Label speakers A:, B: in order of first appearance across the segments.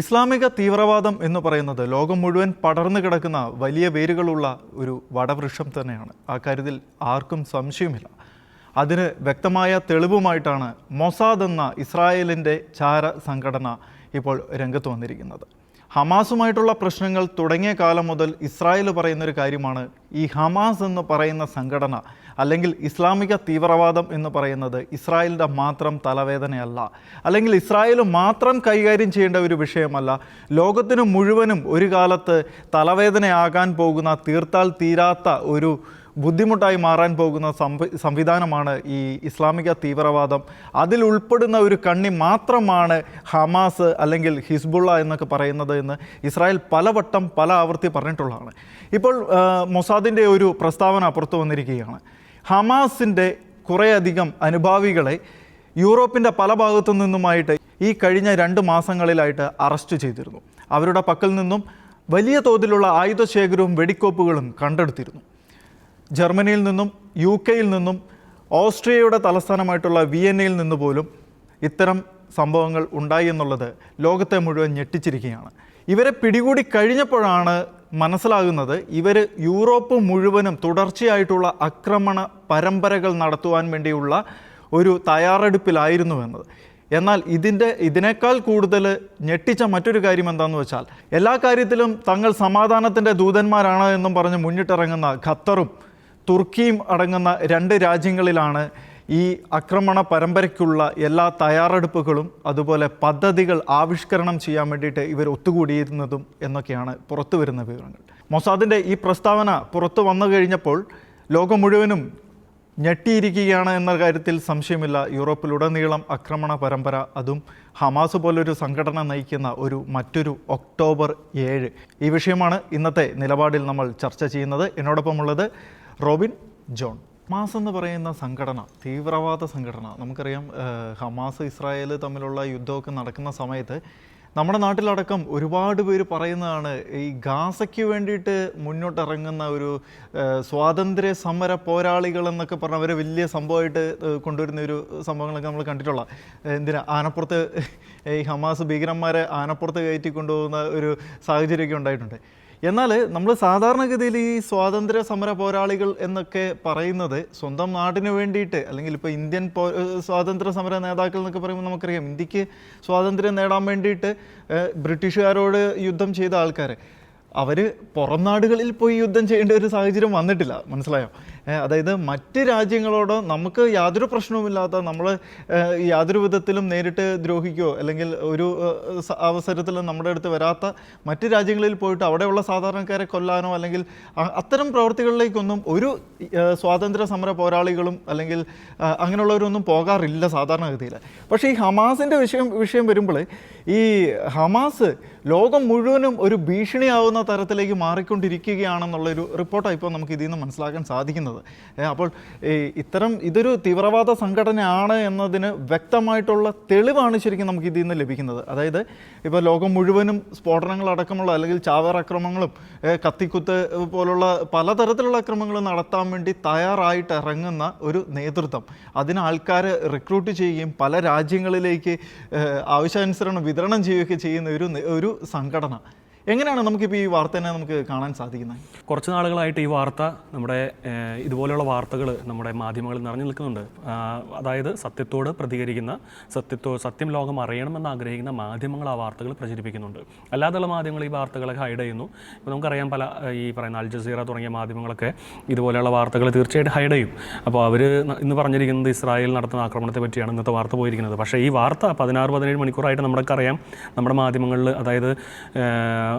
A: ഇസ്ലാമിക തീവ്രവാദം എന്ന് പറയുന്നത് ലോകം മുഴുവൻ പടർന്നു കിടക്കുന്ന വലിയ വേരുകളുള്ള ഒരു വടവൃക്ഷം തന്നെയാണ്. ആ കാര്യത്തിൽ ആർക്കും സംശയമില്ല അതിന് വ്യക്തമായ തെളിവുമായിട്ടാണ് മൊസാദ് എന്ന ഇസ്രായേലിന്റെ ചാര സംഘടന ഇപ്പോൾ രംഗത്ത് വന്നിരിക്കുന്നത്. ഹമാസുമായിട്ടുള്ള പ്രശ്നങ്ങൾ തുടങ്ങിയ കാലം മുതൽ ഇസ്രായേൽ പറയുന്നൊരു കാര്യമാണ്. ഈ ഹമാസ് എന്ന് പറയുന്ന സംഘടന അല്ലെങ്കിൽ ഇസ്ലാമിക തീവ്രവാദം എന്ന് പറയുന്നത് ഇസ്രായേലിന്റെ മാത്രം തലവേദനയല്ല. അല്ലെങ്കിൽ ഇസ്രായേൽ മാത്രം കൈകാര്യം ചെയ്യേണ്ട ഒരു വിഷയമല്ല. ലോകത്തിനു മുഴുവനും ഒരു കാലത്ത് തലവേദനയാകാൻ പോകുന്ന തീർത്താൽ തീരാത്ത ഒരു ബുദ്ധിമുട്ടായി മാറാൻ പോകുന്ന സംവി സംവിധാനമാണ് ഈ ഇസ്ലാമിക തീവ്രവാദം. അതിൽ ഉൾപ്പെടുന്ന ഒരു കണ്ണി മാത്രമാണ് ഹമാസ് അല്ലെങ്കിൽ ഹിസ്ബുള്ള എന്നൊക്കെ പറയുന്നത് എന്ന് ഇസ്രായേൽ പലവട്ടം പല ആവർത്തി പറഞ്ഞിട്ടുള്ളതാണ്. ഇപ്പോൾ മൊസാദിന്റെ ഒരു പ്രസ്താവന പുറത്തു വന്നിരിക്കുകയാണ്. ഹമാസിന്റെ കുറേയധികം അനുഭാവികളെ യൂറോപ്പിന്റെ പല ഭാഗത്തു നിന്നുമായിട്ട് ഈ കഴിഞ്ഞ രണ്ട് മാസങ്ങളിലായിട്ട് അറസ്റ്റ് ചെയ്തിരുന്നു. അവരുടെ പക്കൽ നിന്നും വലിയ തോതിലുള്ള ആയുധശേഖരവും വെടിക്കോപ്പുകളും കണ്ടെടുത്തിരുന്നു. ജർമ്മനിയിൽ നിന്നും യു കെയിൽ നിന്നും ഓസ്ട്രിയയുടെ തലസ്ഥാനമായിട്ടുള്ള വിയന്നയിൽ നിന്ന് പോലും ഇത്തരം സംഭവങ്ങൾ ഉണ്ടായി എന്നുള്ളത് ലോകത്തെ മുഴുവൻ ഞെട്ടിച്ചിരിക്കുകയാണ്. ഇവരെ പിടികൂടി കഴിഞ്ഞപ്പോഴാണ് മനസ്സിലാകുന്നത് ഇവർ യൂറോപ്പ് മുഴുവനും തുടർച്ചയായിട്ടുള്ള ആക്രമണ പരമ്പരകൾ നടത്തുവാൻ വേണ്ടിയുള്ള ഒരു തയ്യാറെടുപ്പിലായിരുന്നു എന്നത്. എന്നാൽ ഇതിന്റെ ഇതിനേക്കാൾ കൂടുതൽ ഞെട്ടിച്ച മറ്റൊരു കാര്യം എന്താണെന്ന് വെച്ചാൽ എല്ലാ കാര്യത്തിലും തങ്ങൾ സമാധാനത്തിന്റെ ദൂതന്മാരാണ് എന്നും പറഞ്ഞ് മുന്നിട്ടിറങ്ങുന്ന ഖത്തറും തുർക്കിയും അടങ്ങുന്ന രണ്ട് രാജ്യങ്ങളിലാണ് ഈ ആക്രമണ പരമ്പരയ്ക്കുള്ള എല്ലാ തയ്യാറെടുപ്പുകളും അതുപോലെ പദ്ധതികൾ ആവിഷ്കരണം ചെയ്യാൻ വേണ്ടിയിട്ട് ഇവർ ഒത്തുകൂടിയിരുന്നതും എന്നൊക്കെയാണ് പുറത്തു വരുന്ന വിവരങ്ങൾ. മൊസാദിന്റെ ഈ പ്രസ്താവന പുറത്തു വന്നു കഴിഞ്ഞപ്പോൾ ലോകം മുഴുവനും ഞെട്ടിയിരിക്കുകയാണ് എന്ന കാര്യത്തിൽ സംശയമില്ല. യൂറോപ്പിലുടനീളം ആക്രമണ പരമ്പര അതും ഹമാസ് പോലൊരു സംഘടന നയിക്കുന്ന ഒരു മറ്റൊരു ഒക്ടോബർ ഏഴ്. ഈ വിഷയമാണ് ഇന്നത്തെ നിലപാടിൽ നമ്മൾ ചർച്ച ചെയ്യുന്നത്. എന്നോടൊപ്പമുള്ളത് റോബിൻ ജോൺ. ഹമാസ് എന്ന് പറയുന്ന സംഘടന തീവ്രവാദ സംഘടന നമുക്കറിയാം ഹമാസ് ഇസ്രായേൽ തമ്മിലുള്ള യുദ്ധമൊക്കെ നടക്കുന്ന സമയത്ത് നമ്മുടെ നാട്ടിലടക്കം ഒരുപാട് പേര് പറയുന്നതാണ് ഈ ഗാസയ്ക്ക് വേണ്ടിയിട്ട് മുന്നോട്ടിറങ്ങുന്ന ഒരു സ്വാതന്ത്ര്യ സമര പോരാളികൾ എന്നൊക്കെ പറഞ്ഞ അവരെ വലിയ സംഭവമായിട്ട് കൊണ്ടുവരുന്ന ഒരു സംഭവങ്ങളൊക്കെ നമ്മൾ കണ്ടിട്ടുള്ള എന്തിനാ ആനപ്പുറത്ത് ഈ ഹമാസ് ഭീകരന്മാരെ ആനപ്പുറത്ത് കയറ്റി കൊണ്ടുപോകുന്ന ഒരു സാഹചര്യമൊക്കെ ഉണ്ടായിട്ടുണ്ട്. എന്നാൽ നമ്മൾ സാധാരണഗതിയിൽ ഈ സ്വാതന്ത്ര്യ സമര പോരാളികൾ എന്നൊക്കെ പറയുന്നത് സ്വന്തം നാടിന് വേണ്ടിയിട്ട് അല്ലെങ്കിൽ ഇപ്പോൾ ഇന്ത്യൻ സ്വാതന്ത്ര്യ സമര നേതാക്കൾ എന്നൊക്കെ പറയുമ്പോൾ നമുക്കറിയാം ഇന്ത്യയ്ക്ക് സ്വാതന്ത്ര്യം നേടാൻ വേണ്ടിയിട്ട് ബ്രിട്ടീഷുകാരോട് യുദ്ധം ചെയ്ത ആൾക്കാർ അവർ പുറം നാടുകളിൽ പോയി യുദ്ധം ചെയ്യേണ്ട ഒരു സാഹചര്യം വന്നിട്ടില്ല. മനസ്സിലായോ? അതായത് മറ്റ് രാജ്യങ്ങളോട് നമുക്ക് യാതൊരു പ്രശ്നവുമില്ലാത്ത നമ്മൾ യാതൊരു വിധത്തിലും നേരിട്ട് ദ്രോഹിക്കുകയോ അല്ലെങ്കിൽ ഒരു അവസരത്തിൽ നമ്മുടെ അടുത്ത് വരാത്ത മറ്റ് രാജ്യങ്ങളിൽ പോയിട്ട് അവിടെയുള്ള സാധാരണക്കാരെ കൊല്ലാനോ അല്ലെങ്കിൽ അത്തരം പ്രവൃത്തികളിലേക്കൊന്നും ഒരു സ്വാതന്ത്ര്യ സമര പോരാളികളും അല്ലെങ്കിൽ അങ്ങനെയുള്ളവരൊന്നും പോകാറില്ല സാധാരണഗതിയിൽ. പക്ഷേ ഈ ഹമാസിന്റെ വിഷയം വിഷയം വരുമ്പോൾ ഈ ഹമാസ് ലോകം മുഴുവനും ഒരു ഭീഷണിയാവുന്ന തരത്തിലേക്ക് മാറിക്കൊണ്ടിരിക്കുകയാണെന്നുള്ളൊരു റിപ്പോർട്ടാണ് ഇപ്പോൾ നമുക്ക് ഇതിൽ നിന്ന് മനസ്സിലാക്കാൻ സാധിക്കുന്നത്. ഏ, അപ്പോൾ ഇത്തരം ഇതൊരു തീവ്രവാദ സംഘടനയാണ് എന്നതിന് വ്യക്തമായിട്ടുള്ള തെളിവാണ് ശരിക്കും നമുക്ക് ഇതിൽ നിന്ന് ലഭിക്കുന്നത്. അതായത് ഇപ്പോൾ ലോകം മുഴുവനും സ്ഫോടനങ്ങളടക്കമുള്ള അല്ലെങ്കിൽ ഏ, കത്തിക്കുത്ത് പോലുള്ള പലതരത്തിലുള്ള അക്രമങ്ങൾ നടത്താൻ വേണ്ടി തയ്യാറായിട്ട് ഇറങ്ങുന്ന ഒരു നേതൃത്വം. അതിന് ആൾക്കാരെ റിക്രൂട്ട് ചെയ്യുകയും പല രാജ്യങ്ങളിലേക്ക് ആവശ്യാനുസരണം വിതരണം ചെയ്യുകയൊക്കെ ചെയ്യുന്ന ഒരു ഒരു സംഘടന. എങ്ങനെയാണ് നമുക്കിപ്പോൾ ഈ വാർത്തേനെ നമുക്ക് കാണാൻ സാധിക്കുന്നത്?
B: കുറച്ച് നാളുകളായിട്ട് ഈ വാർത്ത നമ്മുടെ ഇതുപോലെയുള്ള വാർത്തകൾ നമ്മുടെ മാധ്യമങ്ങളിൽ നിറഞ്ഞു നിൽക്കുന്നുണ്ട്. അതായത് സത്യത്തോട് പ്രതികരിക്കുന്ന സത്യത്തോ സത്യം ലോകം അറിയണമെന്ന് ആഗ്രഹിക്കുന്ന മാധ്യമങ്ങൾ ആ വാർത്തകൾ പ്രചരിപ്പിക്കുന്നുണ്ട്. അല്ലാതെയുള്ള മാധ്യമങ്ങൾ ഈ വാർത്തകളൊക്കെ ഹൈഡ് ചെയ്യുന്നു. ഇപ്പോൾ നമുക്കറിയാം പല ഈ പറയുന്ന അൽ ജസീറ തുടങ്ങിയ മാധ്യമങ്ങളൊക്കെ ഇതുപോലെയുള്ള വാർത്തകൾ തീർച്ചയായിട്ടും ഹൈഡ് ചെയ്യും. അപ്പോൾ അവർ ഇന്ന് പറഞ്ഞിരിക്കുന്നത് ഇസ്രായേൽ നടത്തുന്ന ആക്രമണത്തെ പറ്റിയാണ് ഇന്നത്തെ വാർത്ത പോയിരിക്കുന്നത്. പക്ഷേ ഈ വാർത്ത പതിനാറ് പതിനേഴ് മണിക്കൂറായിട്ട് നമ്മൾക്കറിയാം നമ്മുടെ മാധ്യമങ്ങളിൽ അതായത്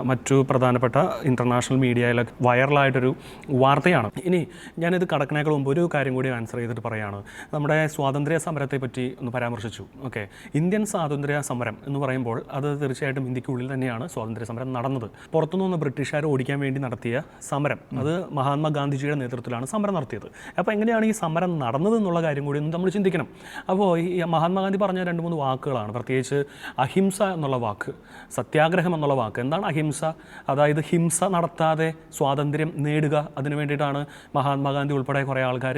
B: മറ്റു പ്രധാനപ്പെട്ട ഇന്റർനാഷണൽ മീഡിയയിലൊക്കെ വൈറലായിട്ടൊരു വാർത്തയാണ്. ഇനി ഞാനിത് കടക്കണേക്കാൾ മുമ്പ് ഒരു കാര്യം കൂടി ആൻസർ ചെയ്തിട്ട് പറയുകയാണ് നമ്മുടെ സ്വാതന്ത്ര്യ സമരത്തെ പറ്റി ഒന്ന് പരാമർശിച്ചു. ഓക്കെ. ഇന്ത്യൻ സ്വാതന്ത്ര്യ സമരം എന്ന് പറയുമ്പോൾ അത് തീർച്ചയായിട്ടും ഇന്ത്യക്കുള്ളിൽ തന്നെയാണ് സ്വാതന്ത്ര്യ സമരം നടന്നത്. പുറത്തുനിന്ന് ബ്രിട്ടീഷുകാർ ഓടിക്കാൻ വേണ്ടി നടത്തിയ സമരം അത് മഹാത്മാഗാന്ധിജിയുടെ നേതൃത്വത്തിലാണ് സമരം നടത്തിയത്. അപ്പോൾ എങ്ങനെയാണ് ഈ സമരം നടന്നത് എന്നുള്ള കാര്യം കൂടി നമ്മൾ ചിന്തിക്കണം. അപ്പോൾ ഈ മഹാത്മാഗാന്ധി പറഞ്ഞ രണ്ട് മൂന്ന് വാക്കുകളാണ്. പ്രത്യേകിച്ച് അഹിംസ എന്നുള്ള വാക്ക് സത്യാഗ്രഹം എന്നുള്ള വാക്ക് എന്താണ് അഹിംസ അഹിംസ അതായത് ഹിംസ നടത്താതെ സ്വാതന്ത്ര്യം നേടുക. അതിനു വേണ്ടിയിട്ടാണ് മഹാത്മാഗാന്ധി ഉൾപ്പെടെ കുറേ ആൾക്കാർ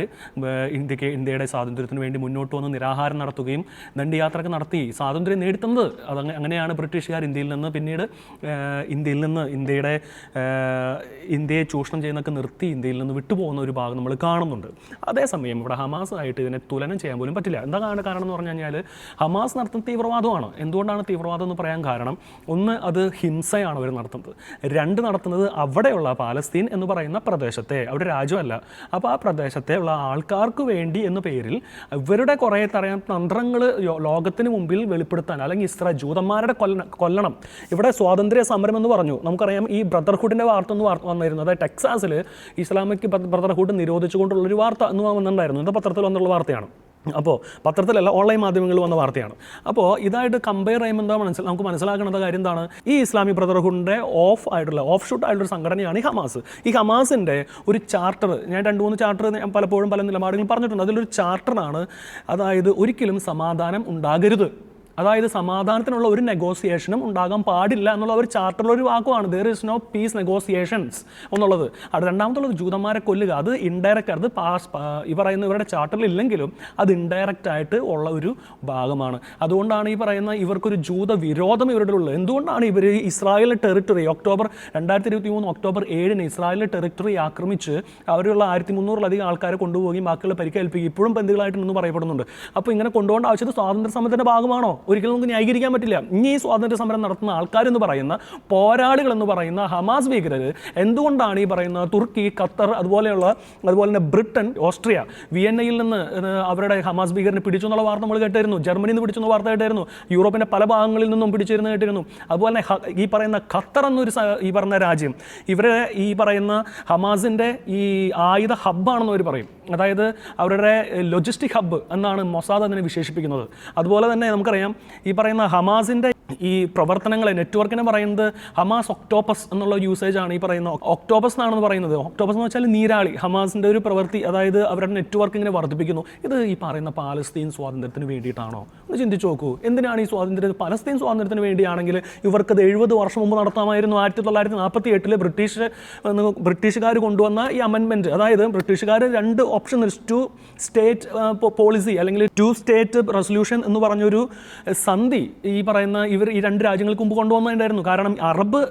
B: ഇന്ത്യയ്ക്ക് ഇന്ത്യയുടെ സ്വാതന്ത്ര്യത്തിന് വേണ്ടി മുന്നോട്ട് വന്ന് നിരാഹാരം നടത്തുകയും ദണ്ഡിയാത്രയൊക്കെ നടത്തി സ്വാതന്ത്ര്യം നേടിത്തന്നത്. അത് അങ്ങനെയാണ് ബ്രിട്ടീഷുകാർ ഇന്ത്യയിൽ നിന്ന് പിന്നീട് ഇന്ത്യയിൽ നിന്ന് ഇന്ത്യയുടെ ഇന്ത്യയെ ചൂഷണം ചെയ്യുന്നൊക്കെ നിർത്തി ഇന്ത്യയിൽ നിന്ന് വിട്ടുപോകുന്ന ഒരു ഭാഗം നമ്മൾ കാണുന്നുണ്ട്. അതേസമയം ഇവിടെ ഹമാസ് ആയിട്ട് ഇതിനെ തുലനം ചെയ്യാൻ പോലും പറ്റില്ല. എന്താ കാരണം എന്ന് പറഞ്ഞു കഴിഞ്ഞാൽ ഹമാസ് നടത്തുന്ന തീവ്രവാദമാണ്. എന്തുകൊണ്ടാണ് തീവ്രവാദം എന്ന് പറയാൻ കാരണം? ഒന്ന് അത് ഹിംസയാണ് അവർ നടത്തുന്നത്. രണ്ട് നടത്തുന്നത് അവിടെയുള്ള പാലസ്തീൻ എന്ന് പറയുന്ന പ്രദേശത്തെ അവിടെ രാജ്യമല്ല. അപ്പോൾ ആ പ്രദേശത്തെ ഉള്ള ആൾക്കാർക്ക് വേണ്ടി എന്ന പേരിൽ ഇവരുടെ കുറേ തരം തന്ത്രങ്ങൾ ലോകത്തിന് മുമ്പിൽ വെളിപ്പെടുത്താൻ അല്ലെങ്കിൽ ഇസ്ര ജൂതന്മാരുടെ കൊല്ല കൊല്ലണം. ഇവിടെ സ്വാതന്ത്ര്യ സമരം എന്ന് പറഞ്ഞു. നമുക്കറിയാം ഈ ബ്രദർഹുഡിന്റെ വാർത്ത എന്ന് വാർത്ത വന്നിരുന്നു. അതായത് ടെക്സാസിൽ ഇസ്ലാമിക് ബ്രദർഹുഡ് നിരോധിച്ചുകൊണ്ടുള്ളൊരു വാർത്ത എന്ന് വന്നിട്ടുണ്ടായിരുന്നു. ഇത് പത്രത്തിൽ വന്നുള്ള വാർത്തയാണ്. അപ്പോൾ പത്രത്തിലല്ല ഓൺലൈൻ മാധ്യമങ്ങളിൽ വന്ന വാർത്തയാണ്. അപ്പോൾ ഇതായിട്ട് കമ്പയർ ചെയ്യുമ്പോൾ എന്താ മനസ്സിൽ നമുക്ക് മനസ്സിലാക്കേണ്ട കാര്യം എന്താണ്? ഈ ഇസ്ലാമിക് ബ്രദർഹുഡിന്റെ ഓഫ് ആയിട്ടുള്ള ഓഫ് ഷൂട്ട് ആയിട്ടുള്ള സംഘടനയാണ് ഈ ഹമാസ്. ഈ ഹമാസിന്റെ ഒരു ചാർട്ടർ ഞാൻ രണ്ട് മൂന്ന് ചാർട്ടർ ഞാൻ പലപ്പോഴും പല നിലപാടുകളും പറഞ്ഞിട്ടുണ്ട്. അതിലൊരു ചാർട്ടറാണ് അതായത് ഒരിക്കലും സമാധാനം ഉണ്ടാകരുത്. അതായത് സമാധാനത്തിനുള്ള ഒരു നെഗോസിയേഷനും ഉണ്ടാകാൻ പാടില്ല എന്നുള്ള ഒരു ചാർട്ടറിൽ ഒരു വാക്കുമാണ് there is no peace negotiations എന്നുള്ളത്. അത് രണ്ടാമത്തുള്ളത് ജൂതന്മാരെ കൊല്ലുക. അത് ഇൻഡയറക്റ്റ് അത് പാസ് ഈ പറയുന്ന ഇവരുടെ ചാർട്ടറിൽ ഇല്ലെങ്കിലും അത് ഇൻഡയറക്റ്റ് ആയിട്ട് ഉള്ള ഒരു ഭാഗമാണ്. അതുകൊണ്ടാണ് ഈ പറയുന്ന ഇവർക്കൊരു ജൂത വിരോധം ഇവരുടെ ഉള്ളത് എന്തുകൊണ്ടാണ് ഇവർ ഇസ്രായേലിലെ ടെറിട്ടറി ഒക്ടോബർ രണ്ടായിരത്തി ഇരുപത്തി മൂന്ന് ഒക്ടോബർ ഏഴിന് ഇസ്രായേലിലെ ടെറിട്ടറി ആക്രമിച്ച് അവരുള്ള ആയിരത്തി മുന്നൂറിലധികം ആൾക്കാരെ കൊണ്ടുപോവുകയും ബാക്കിയുള്ള പരിക്കേൽപ്പിക്കുകയും ഇപ്പോഴും ബന്ദികളായിട്ടുണ്ടെന്ന് പറയപ്പെടുന്നുണ്ട്. അപ്പോൾ ഇങ്ങനെ കൊണ്ടുപോകേണ്ട ആവശ്യത്തിൽ സ്വാതന്ത്ര്യ സമരത്തിന്റെ ഭാഗമാണോ? ഒരിക്കലും നമുക്ക് ന്യായീകരിക്കാൻ പറ്റില്ല. ഇനി ഈ സ്വാതന്ത്ര്യ സമരം നടത്തുന്ന ആൾക്കാരെന്ന് പറയുന്ന പോരാളികൾ എന്ന് പറയുന്ന ഹമാസ് ഭീകരർ എന്തുകൊണ്ടാണ് ഈ പറയുന്ന തുർക്കി ഖത്തർ അതുപോലെയുള്ള അതുപോലെ തന്നെ ബ്രിട്ടൻ ഓസ്ട്രിയ വിയന്നയിൽ നിന്ന് അവരുടെ ഹമാസ് ഭീകരനെ പിടിച്ചു എന്നുള്ള വാർത്ത നമ്മൾ കേട്ടായിരുന്നു ജർമ്മനിയിൽ നിന്ന് പിടിച്ചു എന്ന വാർത്ത കേട്ടായിരുന്നു യൂറോപ്പിന്റെ പല ഭാഗങ്ങളിൽ നിന്നും പിടിച്ചിരുന്ന് കേട്ടിരുന്നു. അതുപോലെ തന്നെ ഈ പറയുന്ന ഖത്തർ എന്നൊരു ഈ പറഞ്ഞ രാജ്യം ഇവരെ ഈ പറയുന്ന ഹമാസിന്റെ ഈ ആയുധ ഹബ്ബാണെന്ന് അവർ പറയും. അതായത് അവരുടെ ലൊജിസ്റ്റിക് ഹബ്ബ് എന്നാണ് മൊസാദ് അതിനെ വിശേഷിപ്പിക്കുന്നത്. അതുപോലെ തന്നെ നമുക്കറിയാം ഈ പറയുന്ന ഹമാസിന്റെ ഈ പ്രവർത്തനങ്ങളെ നെറ്റ്വർക്കിനെ പറയുന്നത് ഹമാസ് ഒക്ടോപ്പസ് എന്നുള്ള യൂസേജ് ആണ് ഈ പറയുന്നത് ഒക്ടോപ്പസ് എന്നാണെന്ന് പറയുന്നത്. ഒക്ടോപ്പസ് എന്ന് വെച്ചാൽ നീരാളി. ഹമാസിന്റെ ഒരു പ്രവൃത്തി അതായത് അവരുടെ നെറ്റ്വർക്ക് ഇങ്ങനെ വർദ്ധിപ്പിക്കുന്നു. ഇത് ഈ പറയുന്ന പാലസ്തീൻ സ്വാതന്ത്ര്യത്തിന് വേണ്ടിയിട്ടാണോ? ഒന്ന് ചിന്തിച്ച് നോക്കൂ. എന്തിനാണ് ഈ സ്വാതന്ത്ര്യം? പലസ്തീൻ സ്വാതന്ത്ര്യത്തിന് വേണ്ടിയാണെങ്കിൽ ഇവർക്കത് എഴുപത് വർഷം മുമ്പ് നടത്താമായിരുന്നു. ആയിരത്തി തൊള്ളായിരത്തി നാൽപ്പത്തി എട്ടിൽ ബ്രിട്ടീഷ് ബ്രിട്ടീഷുകാർ കൊണ്ടുവന്ന ഈ അമെൻമെന്റ് അതായത് ബ്രിട്ടീഷുകാർ രണ്ട് ഓപ്ഷൻ ടു സ്റ്റേറ്റ് പോളിസി അല്ലെങ്കിൽ ടു സ്റ്റേറ്റ് റെസൊല്യൂഷൻ എന്ന് പറഞ്ഞൊരു സന്ധി ഈ പറയുന്ന ഇവർ ഈ രണ്ട് രാജ്യങ്ങൾക്ക് മുമ്പ് കൊണ്ടുവന്നിട്ടുണ്ടായിരുന്നു കാരണം അറബ്